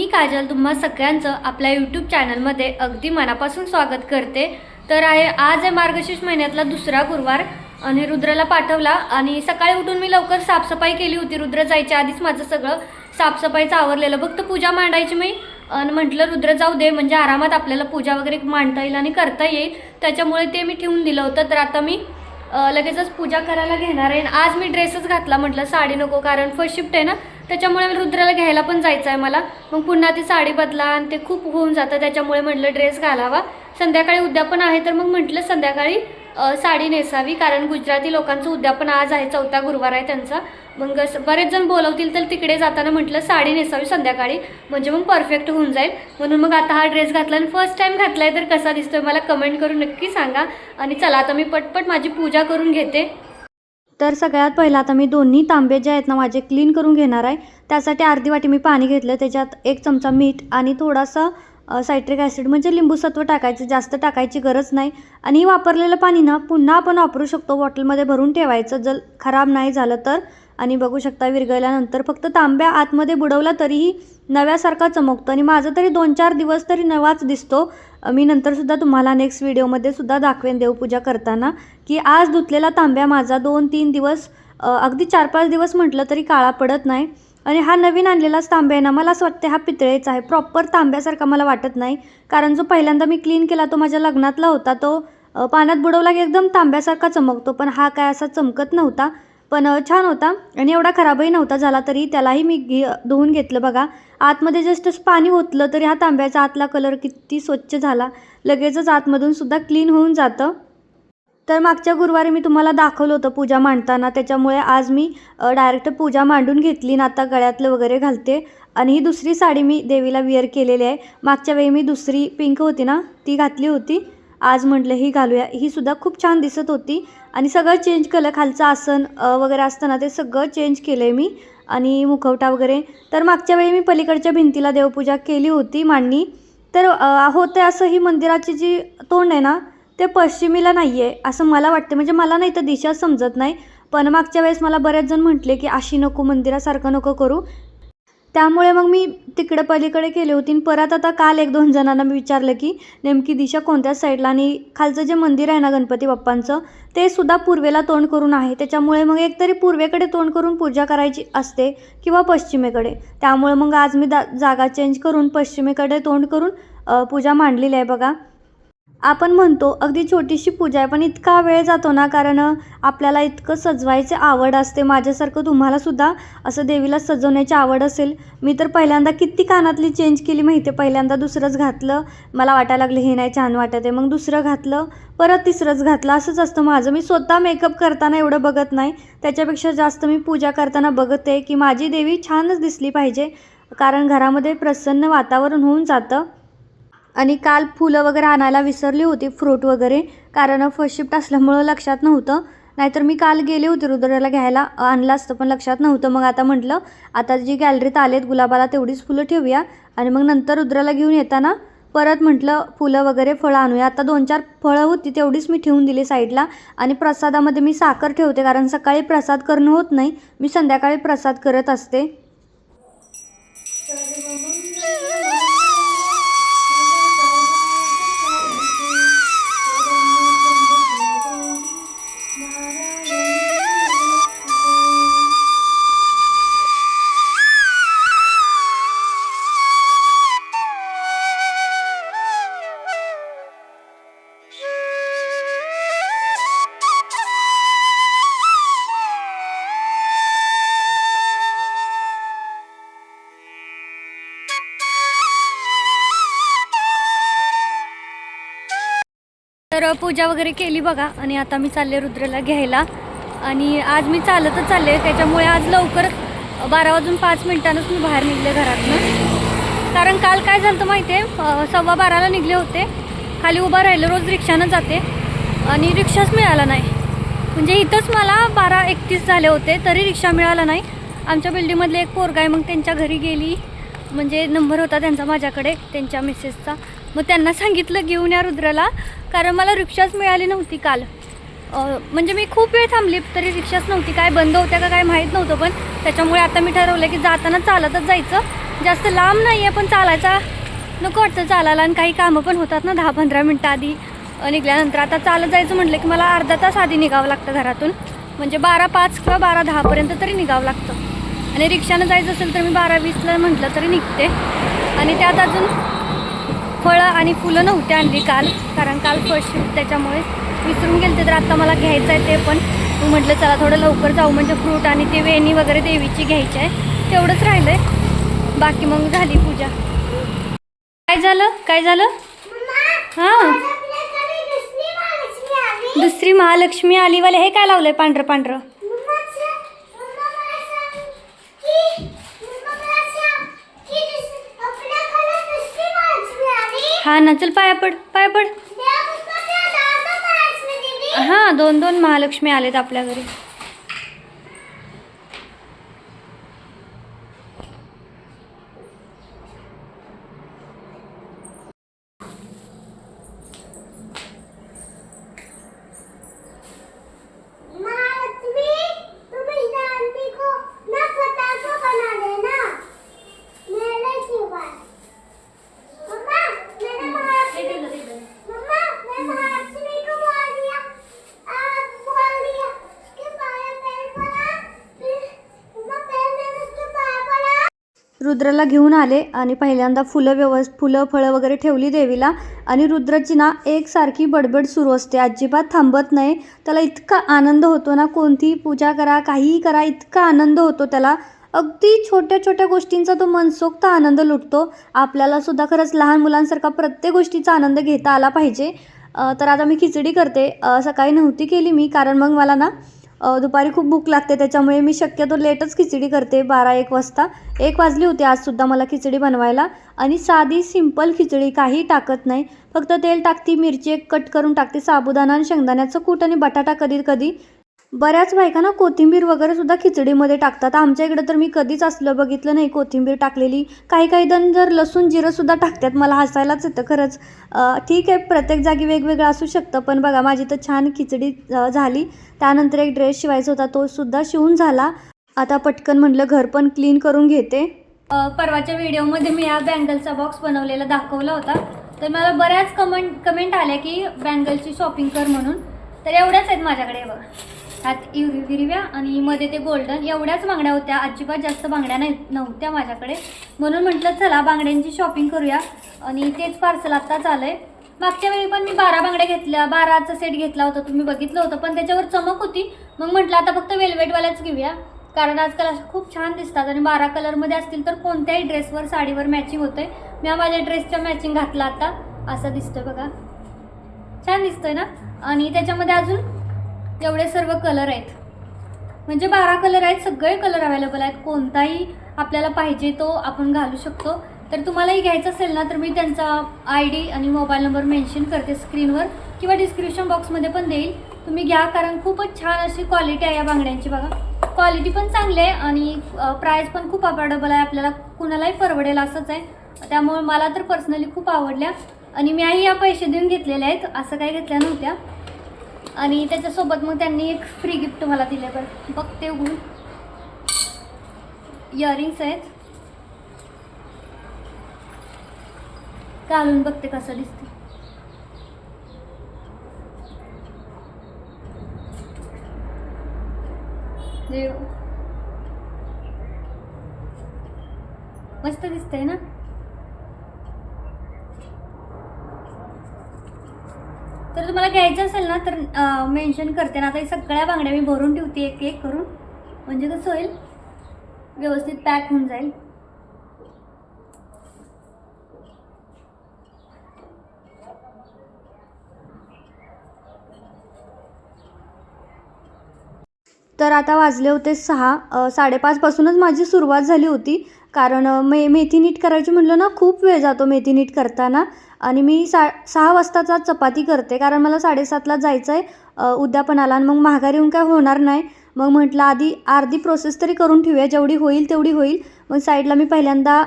मी काजल तुम्हा सगळ्यांचं आपल्या यूट्यूब चॅनलमध्ये अगदी मनापासून स्वागत करते. तर आहे आज आहे मार्गशीर्ष महिन्यातला दुसरा गुरुवार आणि रुद्रला पाठवला आणि सकाळी उठून मी लवकर साफसफाई केली होती. रुद्र जायच्या आधीच माझं सगळं साफसफाईचं आवरलेलं. फक्त पूजा मांडायची मी आणि म्हटलं रुद्र जाऊ दे. म्हणजे आरामात आपल्याला पूजा वगैरे मांडता येईल आणि करता येईल. त्याच्यामुळे ते मी ठेवून दिलं होतं. तर आता मी लगेचच पूजा करायला घेणार आहे. आज मी ड्रेसच घातला म्हटलं साडी नको कारण फर्स्ट शिफ्ट आहे ना त्याच्यामुळे रुद्राला घ्यायला पण जायचं आहे मला. मग पुन्हा ती साडी बदला आणि ते खूप होऊन जातं त्याच्यामुळे म्हटलं ड्रेस घालावा. संध्याकाळी उद्या पण आहे तर मग म्हटलं संध्याकाळी साडी नेसावी कारण गुजराती लोकांचं उद्यापन आज आहे चौथा गुरुवार आहे त्यांचा. मग बरेच जण बोलवतील तर तिकडे जाताना म्हटलं साडी नेसावी संध्याकाळी. म्हणजे मग परफेक्ट होऊन जाईल. म्हणून मग आता हा ड्रेस घातला आणि फर्स्ट टाईम घातला आहे तर कसा दिसतोय मला कमेंट करून नक्की सांगा. आणि चला आता मी पटपट माझी पूजा करून घेते. तर सगळ्यात पहिला आता मी दोन्ही तांबे जे आहेत ना माझे क्लीन करून घेणार आहे. त्यासाठी अर्धी वाटी मी पाणी घेतलं त्याच्यात एक चमचा मीठ आणि थोडासा सायट्रिक ॲसिड म्हणजे लिंबूसत्व टाकायचं जास्त टाकायची गरज नाही. आणि हे वापरलेलं पाणी ना पुन्हा आपण वापरू शकतो. बॉटलमध्ये भरून ठेवायचं जर खराब नाही झालं तर. आणि बघू शकता विरघळल्यानंतर फक्त तांब्या आतमध्ये बुडवला तरीही नव्यासारखा चमकतो. आणि माझं तरी दोन चार दिवस तरी नवाच दिसतो. मी नंतरसुद्धा तुम्हाला नेक्स्ट व्हिडिओमध्ये सुद्धा दाखवेन देवपूजा करताना की आज धुतलेला तांब्या माझा दोन तीन दिवस अगदी चार पाच दिवस म्हटलं तरी काळा पडत नाही. आणि हा नवीन आणलेलाच तांब्या आहे ना मला असं वाटतं हा पितळेचा आहे. प्रॉपर तांब्यासारखा मला वाटत नाही. कारण जो पहिल्यांदा मी क्लीन केला तो माझ्या लग्नातला होता तो पाण्यात बुडवला की एकदम तांब्यासारखा चमकतो. पण हा काय असा चमकत नव्हता पण छान होता आणि एवढा खराबही नव्हता झाला तरी त्यालाही मी घे धुवून घेतलं बघा. आतमध्ये जस्ट पाणी ओतलं तरी हा तांब्याचा आतला कलर किती स्वच्छ झाला. लगेचच आतमधून सुद्धा क्लीन होऊन जातं. तर मागच्या गुरुवारी मी तुम्हाला दाखवलं होतं पूजा मांडताना. त्याच्यामुळे आज मी डायरेक्ट पूजा मांडून घेतली. ना आता गळ्यातलं वगैरे घालते. आणि ही दुसरी साडी मी देवीला विअर केलेली आहे. मागच्या वेळी मी दुसरी पिंक होती ना ती घातली होती. आज म्हटलं ही घालूया. ही सुद्धा खूप छान दिसत होती. आणि सगळं चेंज केलं. खालचं आसन वगैरे असतं ना ते सगळं चेंज केलं आहे मी. आणि मुखवटा वगैरे. तर मागच्या वेळी मी पलीकडच्या भिंतीला देवपूजा केली होती मांडणी. तर होते असं ही मंदिराची जी तोंड आहे ना ते पश्चिमेला नाही आहे असं मला वाटते म्हणजे मला नाही तर दिशा समजत नाही. पण मागच्या वेळेस मला बरेच जण म्हटले की अशी नको मंदिरासारखं नको करू. त्यामुळे मग मी तिकडे पलीकडे केले होती. आणि परत आता काल एक दोन जणांना मी विचारलं की नेमकी दिशा कोणत्या साईडला आणि खालचं जे मंदिर आहे ना गणपती बाप्पांचं ते सुद्धा पूर्वेला तोंड करून आहे. त्याच्यामुळे मग एकतरी पूर्वेकडे तोंड करून पूजा करायची असते किंवा पश्चिमेकडे. त्यामुळे मग आज मी दा जागा चेंज करून पश्चिमेकडे तोंड करून पूजा मांडलेली आहे बघा. आपण म्हणतो अगदी छोटीशी पूजा आहे पण इतका वेळ जातो ना कारण आपल्याला इतकं सजवायची आवड असते. माझ्यासारखं तुम्हालासुद्धा असं देवीला सजवण्याची आवड असेल. मी तर पहिल्यांदा किती कानातली चेंज केली माहिती आहे पहिल्यांदा दुसरंच घातलं मला वाटायला लागलं हे नाही छान वाटत आहे. मग दुसरं घातलं परत तिसरंच घातलं असंच असतं माझं. मी स्वतः मेकअप करताना एवढं बघत नाही. त्याच्यापेक्षा जास्त मी पूजा करताना बघते की माझी देवी छानच दिसली पाहिजे. कारण घरामध्ये प्रसन्न वातावरण होऊन जातं. आणि काल फुलं वगैरे आणायला विसरली होती फ्रूट वगैरे. कारण फर्स्ट शिफ्ट असल्यामुळं लक्षात नव्हतं. नाहीतर मी काल गेले होते रुद्राला घ्यायला आणलं असतं पण लक्षात नव्हतं. मग आता म्हटलं आता जी गॅलरीत आलेत गुलाबाला तेवढीच फुलं ठेवूया. आणि मग नंतर रुद्राला घेऊन येताना परत म्हटलं फुलं वगैरे फळं आणूया. आता दोन चार फळं होती तेवढीच मी ठेवून दिली साईडला. आणि प्रसादामध्ये मी साखर ठेवते कारण सकाळी प्रसाद करणं होत नाही. मी संध्याकाळी प्रसाद करत असते. तर पूजा वगैरे केली बघा आणि आता मी चालले रुद्रला घ्यायला. आणि आज मी चालतच चालले त्याच्यामुळे आज लवकर बारा वाजून पाच मिनिटांनंच मी बाहेर निघले घरातनं. कारण काल काय झालं माहिती आहे सव्वा बाराला निघले होते. खाली उभं राहिलं रोज रिक्षानं जाते. आणि रिक्षाच मिळाला नाही. म्हणजे इथंच मला बारा एकतीस झाले होते तरी रिक्षा मिळाला नाही. आमच्या बिल्डिंगमधले एक पोरगा आहे मग त्यांच्या घरी गेली. म्हणजे नंबर होता त्यांचा माझ्याकडे त्यांच्या मिसेसचा. मग त्यांना सांगितलं घेऊन या रुद्राला. कारण मला रिक्षाच मिळाली नव्हती काल. म्हणजे मी खूप वेळ थांबली तरी रिक्षाच नव्हती. काय बंद होत्या का काय माहीत नव्हतं पण त्याच्यामुळे आता मी ठरवलं की जाताना चालतच जायचं. जास्त लांब नाही आहे पण चालायचा नको वाटतं चालायला. आणि काही कामं पण होतात ना दहा पंधरा मिनटं आधी. निघल्यानंतर निघाल्यानंतर आता चालत जायचं म्हटलं की मला अर्धा तास आधी निघावं लागतं घरातून. म्हणजे बारा पाच किंवा बारा दहापर्यंत तरी निघावं लागतं. आणि रिक्षानं जायचं असेल तर मी बारा वीसला म्हटलं तरी निघते. आणि त्यात अजून फळं आणि फुलं नव्हती आणली काल कारण काल फर्स्ट शिफ्ट त्याच्यामुळे. विसरून गेलते तर आत्ता मला घ्यायचं आहे ते पण. तू म्हटलं चला थोडं लवकर जाऊ. म्हणजे फ्रूट आणि ते वेणी वगैरे देवीची घ्यायची आहे. तेवढंच राहिलं आहे बाकी मग झाली पूजा. काय झालं? काय झालं? हां. दुसरी महालक्ष्मी आलीवाले हे काय लावलंय पांढरं पांढरं ना चल पाया पड पाया पड. हां दोन दोन महालक्ष्मी आलेत आपल्या घरी महालक्ष्मी तुम इस आंटी को ना पटाखा बना देना मेरे सिवा मम्मा मैंने महालक्ष्मी मम्मा मैं महालक्ष्मी को बोल दिया आप बोल दिया उसके पाया पैर पड़ा फिर मम्मा पैर मैंने उसके पाया पड़ा रुद्राला घेऊन आले आणि पहिल्यांदा फुलं व्यवस्थ फुलं फळं वगैरे ठेवली देवीला आणि रुद्राची ना एकसारखी बडबड सुरू असते. अजिबात थांबत नाही. त्याला इतका आनंद होतो ना कोणतीही पूजा करा काहीही करा इतका आनंद होतो त्याला. अगदी छोट्या छोट्या गोष्टींचा तो मनसोक्त आनंद लुटतो. आपल्याला सुद्धा खरंच लहान मुलांसारखा प्रत्येक गोष्टीचा आनंद घेता आला पाहिजे. तर आता मी खिचडी करते. सकाळी नव्हती केली मी कारण मग मला ना दुपारी खूप भूक लागते त्याच्यामुळे मी शक्यतो लेटच खिचडी करते बारा एक वाजता. एक वाजली होती आजसुद्धा मला खिचडी बनवायला. आणि साधी सिंपल खिचडी काही टाकत नाही. फक्त तेल टाकते मिरची एक कट करून टाकते साबुदाणा आणि शेंगदाण्याचं कूट आणि बटाटा कधी कधी बऱ्याच बायका ना कोथिंबीर वगैरे सुद्धा खिचडीमध्ये टाकतात. आमच्या इकडं तर मी कधीच असलं बघितलं नाही कोथिंबीर टाकलेली. काही काही जण जर लसूण जिरं सुद्धा टाकतात. मला हसायलाच येतं खरंच. ठीक आहे प्रत्येक जागी वेगवेगळं असू शकतं पण बघा माझी तर छान खिचडी झाली. त्यानंतर एक ड्रेस शिवायचा होता तो सुद्धा शिवून झाला. आता पटकन म्हटलं घर पण क्लीन करून घेते. परवाच्या व्हिडिओमध्ये मी या बँगलचा बॉक्स बनवलेला दाखवला होता. तर मला बऱ्याच कमेंट कमेंट आल्या की बँगलची शॉपिंग कर म्हणून. तर एवढ्याच आहेत माझ्याकडे बघा. ह्यात हिरव्या आणि मध्ये ते गोल्डन एवढ्याच बांगड्या होत्या. अजिबात जास्त बांगड्या नाही नव्हत्या माझ्याकडे. म्हणून म्हटलं चला बांगड्यांची शॉपिंग करूया. आणि तेच पार्सल आत्ताच आलं आहे मागच्या वेळी पण मी बारा बांगड्या घेतल्या. बाराचा सेट घेतला होता तुम्ही बघितलं होतं पण त्याच्यावर चमक होती. मग म्हटलं आता फक्त वेलवेटवाल्याच घेऊया. कारण आजकाल अशा खूप छान दिसतात आणि बारा कलरमध्ये असतील तर कोणत्याही ड्रेसवर साडीवर मॅचिंग होते मी माझ्या ड्रेसच्या मॅचिंग घातला आता. असं दिसतोय बघा. छान दिसतोय ना? आणि त्याच्यामध्ये अजून एवढे सर्व कलर आहेत. म्हणजे बारा कलर आहेत सगळे कलर अवेलेबल आहेत. कोणताही आपल्याला पाहिजे तो आपण घालू शकतो. तर तुम्हालाही घ्यायचं असेल ना तर मी त्यांचा आय डी आणि मोबाईल नंबर मेन्शन करते स्क्रीनवर किंवा डिस्क्रिप्शन बॉक्समध्ये पण देईल. तुम्ही घ्या कारण खूपच छान अशी क्वालिटी आहे या बांगड्यांची बघा. क्वालिटी पण चांगली आहे आणि प्राईस पण खूप अफोर्डेबल आहे. आपल्याला कुणालाही परवडेल असंच आहे. त्यामुळे मला तर पर्सनली खूप आवडल्या. आणि मी आई या पैसे देऊन घेतलेल्या आहेत. असं काही घेतल्या नव्हत्या. आणि त्याच्यासोबत मग त्यांनी एक फ्री गिफ्ट मला दिले बरं. बघते उघडून. इयरिंग्स आहेत. घालून बघते कसं दिसते मस्त दिसतंय ना? तर तुम्हाला घ्यायचं असेल ना तर मेन्शन करते. ना आता हे सगळ्या बांगड्या मी भरून ठेवते एक एक करून. म्हणजे कसं होईल? व्यवस्थित पॅक होऊन जाईल. तर आता वाजले होते सहा साडेपाचपासूनच माझी सुरुवात झाली होती. कारण मे मेथी नीट करायची म्हटलं ना खूप वेळ जातो मेथी नीट करताना. आणि मी सा सहा वाजताचा चपाती करते कारण मला साडेसातला जायचं आहे उद्यापनाला. आणि मग माघारी येऊन काय होणार नाही. मग म्हटलं आधी अर्धी प्रोसेस तरी करून ठेवूया. जेवढी होईल तेवढी होईल. मग साईडला मी पहिल्यांदा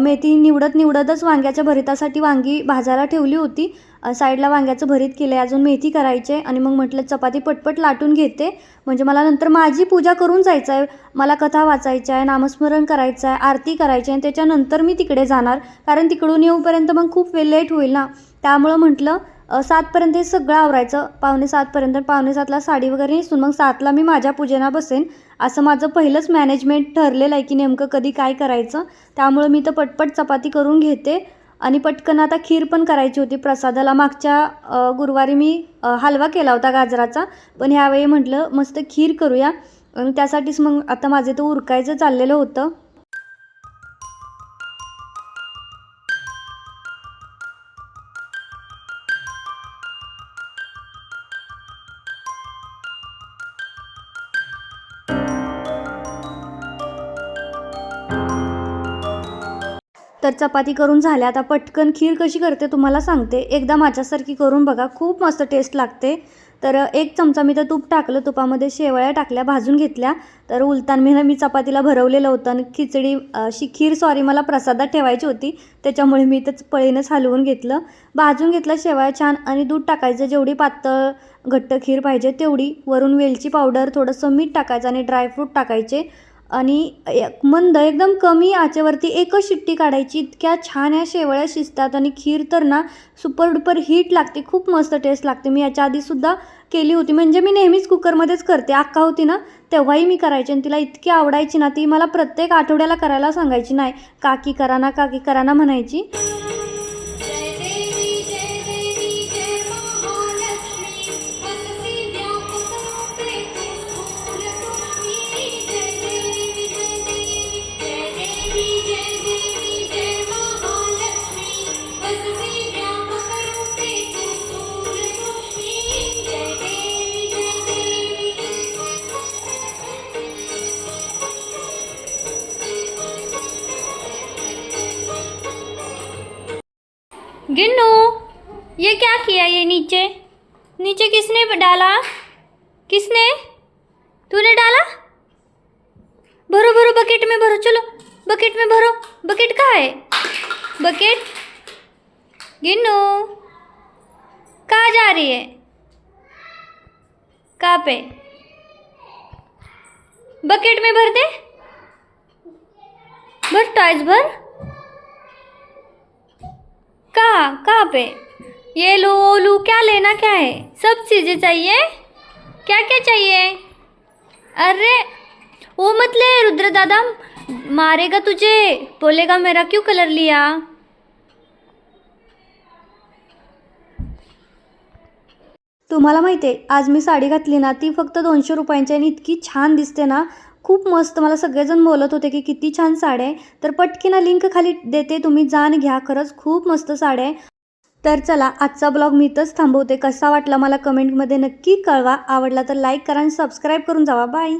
मेथी निवडत निवडतच वांग्याच्या भरितासाठी वांगी भाजायला ठेवली होती. साईडला वांग्याचं भरीत केलं आहे अजून मेथी करायची आहे आणि मग म्हटलं चपाती पटपट लाटून घेते. म्हणजे मला नंतर माझी पूजा करून जायचं आहे मला कथा वाचायची आहे नामस्मरण करायचं आहे आरती करायची आहे. आणि त्याच्यानंतर मी तिकडे जाणार. कारण तिकडून येऊपर्यंत मग खूप वेळ लेट होईल ना. त्यामुळं म्हटलं सातपर्यंत हे सगळं आवरायचं. पावणे सातपर्यंत पावणे सातला साडी वगैरे नेसून मग सातला मी माझ्या पूजेला बसेन. असं माझं पहिलंच मॅनेजमेंट ठरलेलं आहे की नेमकं कधी काय करायचं. त्यामुळं मी तर पटपट चपाती करून घेते. आणि पटकन आता खीर पण करायची होती. प्रसादाला मागच्या गुरुवारी मी हलवा केला होता गाजराचा. पण ह्यावेळी म्हटलं मस्त खीर करूया. आणि त्यासाठीच मग आता माझे तर उरकायचं चाललेलं होतं. तर चपाती करून झाल्या. आता पटकन खीर कशी करते तुम्हाला सांगते. एकदा माझ्यासारखी करून बघा खूप मस्त टेस्ट लागते. तर एक चमचा मी तर तूप टाकलं. तुपामध्ये शेवळ्या टाकल्या भाजून घेतल्या. तर उलताना मी चपातीला भरवलेलं होतं आणि खिचडी अशी खीर सॉरी मला प्रसादात ठेवायची होती. त्याच्यामुळे मी तर पळीनंच हलवून घेतलं. भाजून घेतलं शेवळ्या छान आणि दूध टाकायचं. जेवढी पातळ घट्ट खीर पाहिजे तेवढी. वरून वेलची पावडर थोडंसं मीठ टाकायचं आणि ड्रायफ्रूट टाकायचे. आणि एक- मंद एकदम कमी आचेवरती एकच शिट्टी काढायची. इतक्या छान या शेवळ्या शिजतात आणि खीर तर ना सुपर डुपर हीट लागते. खूप मस्त टेस्ट लागते. मी याच्या आधीसुद्धा केली होती. म्हणजे मी नेहमीच कुकरमध्येच करते. अक्का होती ना तेव्हाही मी करायची आणि तिला इतकी आवडायची ना ती मला प्रत्येक आठवड्याला करायला सांगायची नाही काकी करा ना काकी करा ना म्हणायची. गिन्नू, ये क्या किया ये नीचे? नीचे किसने डाला? किसने? तूने डाला? भरो भरो बकेट में भरो, चलो बकेट में भरो। बकेट कहाँ है? बकेट गिन्नू, कहाँ जा रही है? कहाँ पे? बकेट में भर दे। भर टॉयज भर। कहाँ कहाँ पे? ये लो वो लो क्या लेना क्या है? सब चीज़ें चाहिए? क्या क्या चाहिए? अरे वो मत ले रुद्र दादा मारेगा तुझे। बोलेगा मेरा क्यों कलर लिया? तुम्हाला माहिती आहे आज मी साडी घातली ना ती फक्त दोनशे रुपयांची आणि इतकी छान दिसते ना खूप मस्त. मला सगळेजण बोलत होते की किती छान साड्या आहे. तर पटकीना लिंक खाली देते. तुम्ही जाण घ्या. खरंच खूप मस्त साड्या आहे. तर चला आजचा ब्लॉग मी इथंच थांबवते. कसा वाटला मला कमेंटमध्ये नक्की कळवा. आवडला तर लाईक करा आणि सबस्क्राईब करून जावा. बाय